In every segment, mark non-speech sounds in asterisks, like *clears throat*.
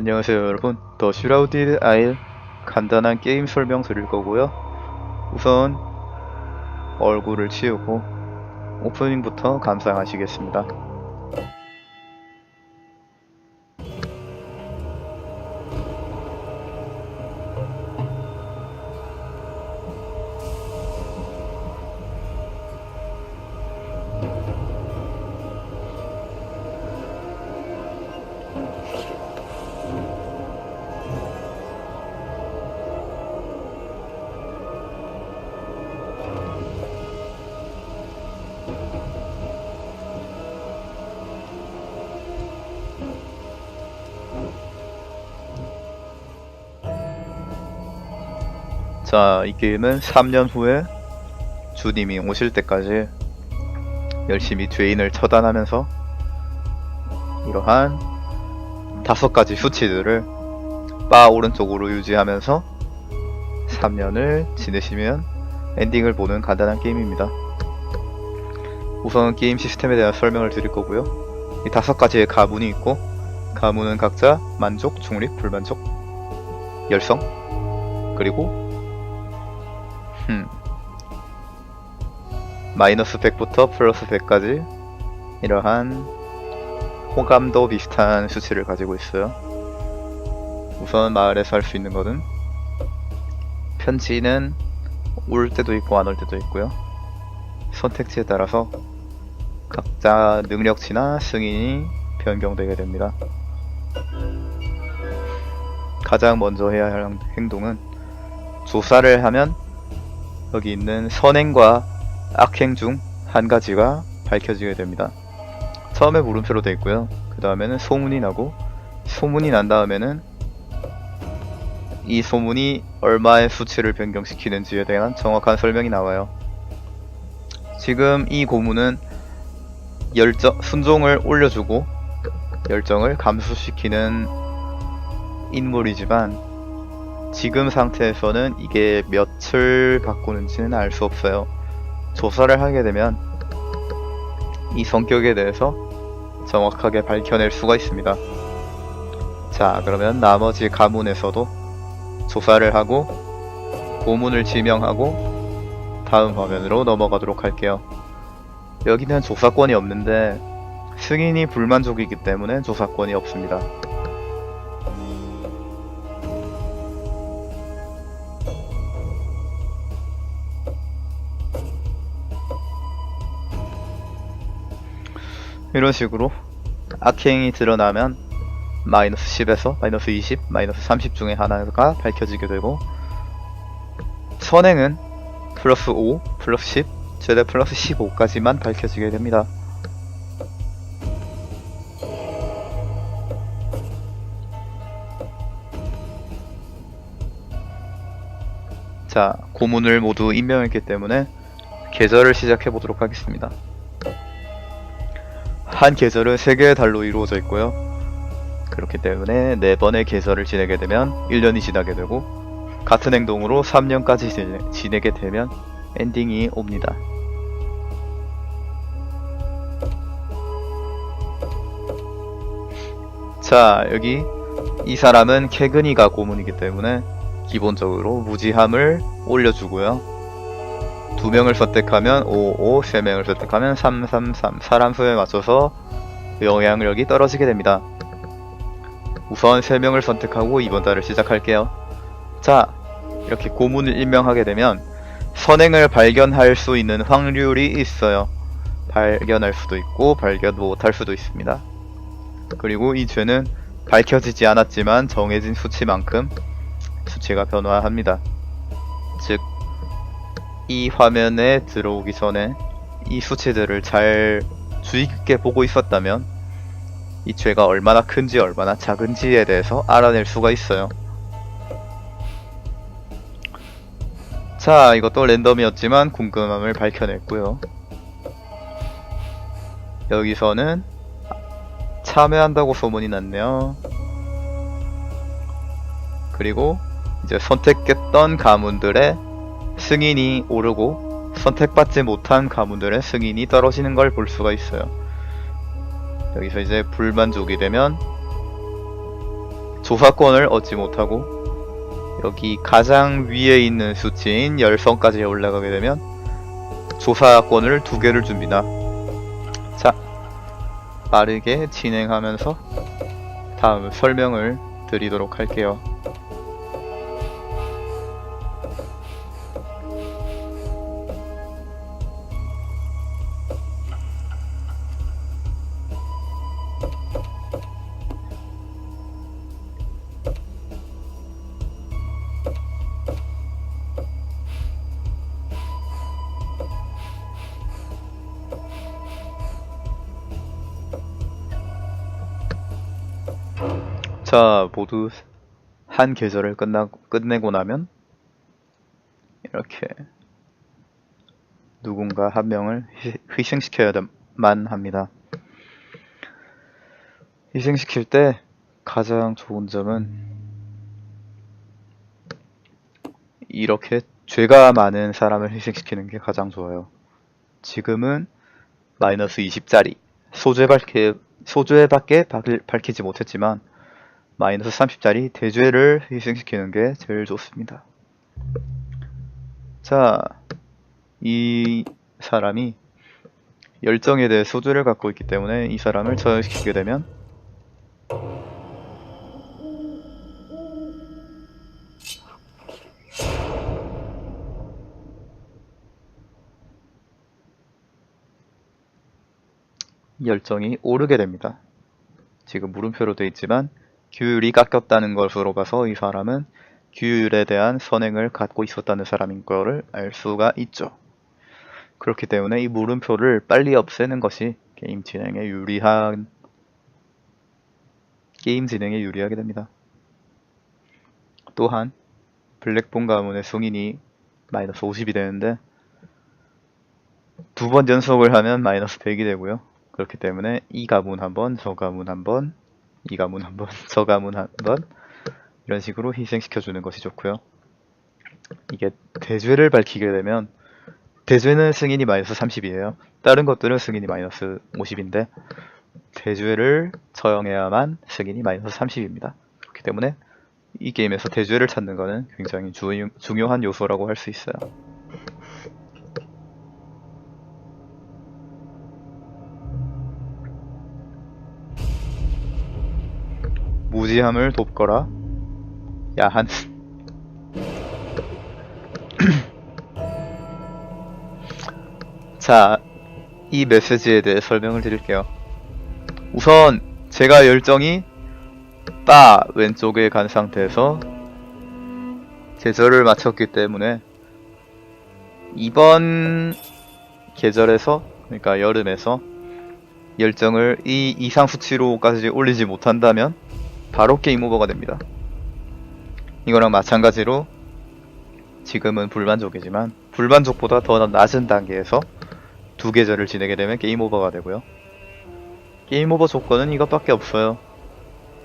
안녕하세요 여러분. 더 슈라우디드 아일 간단한 게임 설명 드릴 거고요. 우선 얼굴을 치우고 오프닝부터 감상하시겠습니다 자 이 게임은 3년 후에 주님이 오실 때까지 열심히 죄인을 처단하면서 이러한 다섯 가지 수치들을 바 오른쪽으로 유지하면서 3년을 지내시면 엔딩을 보는 간단한 게임입니다. 우선 게임 시스템에 대한 설명을 드릴 거고요. 이 다섯 가지의 가문이 있고 가문은 각자 만족, 중립, 불만족, 열성, 그리고 흠. 마이너스 100부터 플러스 100까지 이러한 호감도 비슷한 수치를 가지고 있어요. 우선 마을에서 할 수 있는 것은 편지는 올 때도 있고 안 올 때도 있고요. 선택지에 따라서 각자 능력치나 승인이 변경되게 됩니다. 가장 먼저 해야 할 행동은 조사를 하면 여기 있는 선행과 악행 중 한 가지가 밝혀지게 됩니다. 처음에 물음표로 되어 있고요. 그 다음에는 소문이 나고 소문이 난 다음에는 이 소문이 얼마의 수치를 변경시키는지에 대한 정확한 설명이 나와요. 지금 이 고문은 열정, 순종을 올려주고 열정을 감소시키는 인물이지만 지금 상태에서는 이게 몇을 바꾸는지는 알 수 없어요. 조사를 하게 되면 이 성격에 대해서 정확하게 밝혀낼 수가 있습니다. 자, 그러면 나머지 가문에서도 조사를 하고 고문을 지명하고 다음 화면으로 넘어가도록 할게요. 여기는 조사권이 없는데 승인이 불만족이기 때문에 조사권이 없습니다. 이런 식으로 악행이 드러나면 마이너스 10에서 마이너스 20, 마이너스 30 중에 하나가 밝혀지게 되고 선행은 플러스 5, 플러스 10, 최대 플러스 15까지만 밝혀지게 됩니다. 자, 고문을 모두 임명했기 때문에 계절을 시작해 보도록 하겠습니다. 한 계절은 3개의 달로 이루어져 있고요. 그렇기 때문에 4번의 계절을 지내게 되면 1년이 지나게 되고 같은 행동으로 3년까지 지내, 지내게 되면 엔딩이 옵니다. 자, 여기 이 사람은 캐그니가 고문이기 때문에 기본적으로 무지함을 올려주고요. 두 명을 선택하면 5, 5, 세 명을 선택하면 3, 3, 3. 사람 수에 맞춰서 영향력이 떨어지게 됩니다. 우선 세 명을 선택하고 이번 달을 시작할게요. 자, 이렇게 고문을 임명하게 되면 선행을 발견할 수 있는 확률이 있어요. 발견할 수도 있고 발견 못할 수도 있습니다. 그리고 이 죄는 밝혀지지 않았지만 정해진 수치만큼 수치가 변화합니다. 즉, 이 화면에 들어오기 전에 이 수치들을 잘 주의 깊게 보고 있었다면 이 죄가 얼마나 큰지 얼마나 작은지에 대해서 알아낼 수가 있어요. 자, 이것도 랜덤이었지만 궁금함을 밝혀냈고요. 여기서는 참여한다고 소문이 났네요. 그리고 이제 선택했던 가문들의 승인이 오르고 선택받지 못한 가문들의 승인이 떨어지는 걸 볼 수가 있어요. 여기서 이제 불만족이 되면 조사권을 얻지 못하고 여기 가장 위에 있는 수치인 열성까지 올라가게 되면 조사권을 두 개를 줍니다. 자, 빠르게 진행하면서 다음 설명을 드리도록 할게요. 자, 모두 한 계절을 끝나, 끝내고 나면 이렇게 누군가 한 명을 희- 희생시켜야만 합니다. 희생시킬 때 가장 좋은 점은 이렇게 죄가 많은 사람을 희생시키는 게 가장 좋아요. 지금은 마이너스 20짜리 소죄밖에 소죄밖에 밝- 밝히지 못했지만 마이너스 30짜리 대죄를 희생시키는 게 제일 좋습니다. 자, 이 사람이 열정에 대해 소주를 갖고 있기 때문에 이 사람을 저항시키게 되면 열정이 오르게 됩니다. 지금 물음표로 되어 있지만 규율이 깎였다는 것으로 봐서 이 사람은 규율에 대한 선행을 갖고 있었다는 사람인 거를 알 수가 있죠. 그렇기 때문에 이 물음표를 빨리 없애는 것이 게임 진행에 유리한 게임 진행에 유리하게 됩니다. 또한 블랙본 가문의 승인이 마이너스 50이 되는데 두 번 연속을 하면 마이너스 100이 되고요. 그렇기 때문에 이 가문 한 번, 저 가문 한 번, 이 가문 한 번, 저 *laughs* 가문 한 번, 이런 식으로 희생시켜주는 것이 좋고요. 이게 대죄를 밝히게 되면 대죄는 승인이 마이너스 30이에요. 다른 것들은 승인이 마이너스 50인데 대죄를 처형해야만 승인이 마이너스 30입니다. 그렇기 때문에 이 게임에서 대죄를 찾는 것은 굉장히 주, 중요한 요소라고 할 수 있어요. 무지함을 돕거라. 야한. 자, 이 메시지에 대해 설명을 드릴게요. 우선 제가 열정이 바 왼쪽에 간 상태에서 계절을 마쳤기 때문에 이번 계절에서 그러니까 여름에서 열정을 이 이상 수치로까지 올리지 못한다면 바로 게임 오버가 됩니다. 이거랑 마찬가지로 지금은 불만족이지만 불만족보다 더 낮은 단계에서 두 계절을 지내게 되면 게임 오버가 되고요. 게임 오버 조건은 이것밖에 없어요.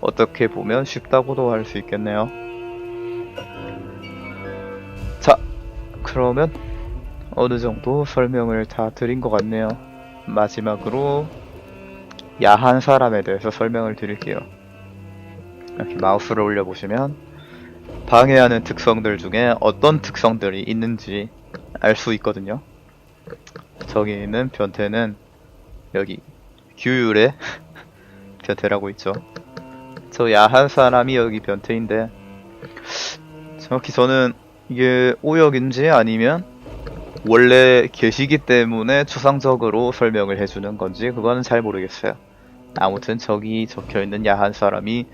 어떻게 보면 쉽다고도 할 수 있겠네요. 자, 그러면 어느 정도 설명을 다 드린 것 같네요. 마지막으로 야한 사람에 대해서 설명을 드릴게요. 마우스를 올려 보시면 방해하는 특성들 중에 어떤 특성들이 있는지 알 수 있거든요. 저기 있는 변태는 여기 규율의 *laughs* 변태라고 있죠. 저 야한 사람이 여기 변태인데 정확히 저는 이게 오역인지 아니면 원래 계시기 때문에 추상적으로 설명을 해주는 건지 그거는 잘 모르겠어요. 아무튼 저기 적혀있는 야한 사람이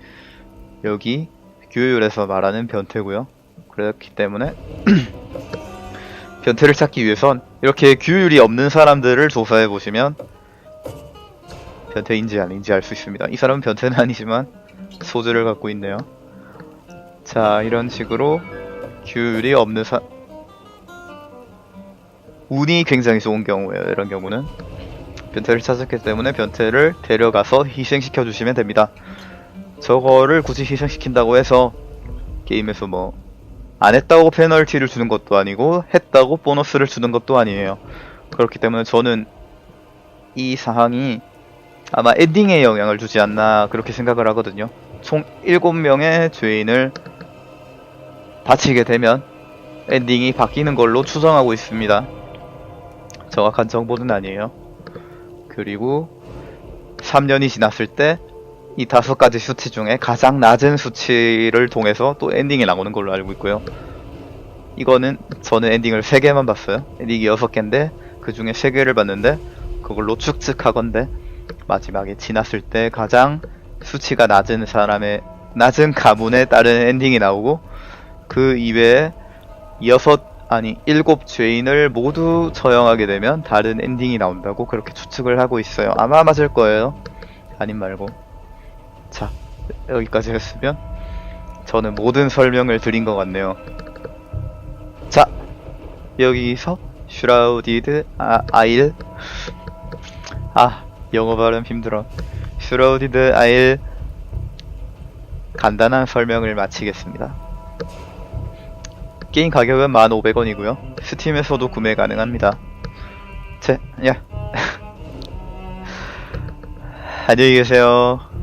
여기 규율에서 말하는 변태고요. 그렇기 때문에 *clears throat* 변태를 찾기 위해선 이렇게 규율이 없는 사람들을 조사해 보시면 변태인지 아닌지 알 수 있습니다. 이 사람은 변태는 아니지만 소주를 갖고 있네요. 자, 이런 식으로 규율이 없는 사 운이 굉장히 좋은 경우예요. 이런 경우는 변태를 찾았기 때문에 변태를 데려가서 희생시켜 주시면 됩니다. 저거를 굳이 희생시킨다고 해서 게임에서 뭐 안 했다고 페널티를 주는 것도 아니고 했다고 보너스를 주는 것도 아니에요. 그렇기 때문에 저는 이 사항이 아마 엔딩에 영향을 주지 않나 그렇게 생각을 하거든요. 총 7명의 죄인을 바치게 되면 엔딩이 바뀌는 걸로 추정하고 있습니다. 정확한 정보는 아니에요. 그리고 3년이 지났을 때 이 다섯 가지 수치 중에 가장 낮은 수치를 통해서 또 엔딩이 나오는 걸로 알고 있고요. 이거는 저는 엔딩을 3개만 봤어요. 엔딩이 6개인데 그 중에 3개를 봤는데 그걸로 추측하건데 마지막에 지났을 때 가장 수치가 낮은 사람의 낮은 가문에 따른 엔딩이 나오고 그 이외에 여섯 아니 일곱 죄인을 모두 처형하게 되면 다른 엔딩이 나온다고 그렇게 추측을 하고 있어요. 아마 맞을 거예요. 아님 말고. 자 여기까지 했으면 저는 모든 설명을 드린 것 같네요. 자 여기서 슈라우디드 아, 아일 아 영어 발음 힘들어 슈라우디드 아일 간단한 설명을 마치겠습니다. 게임 가격은 1,500원이고요. 스팀에서도 구매 가능합니다. 제, 야. *laughs* 안녕히 계세요.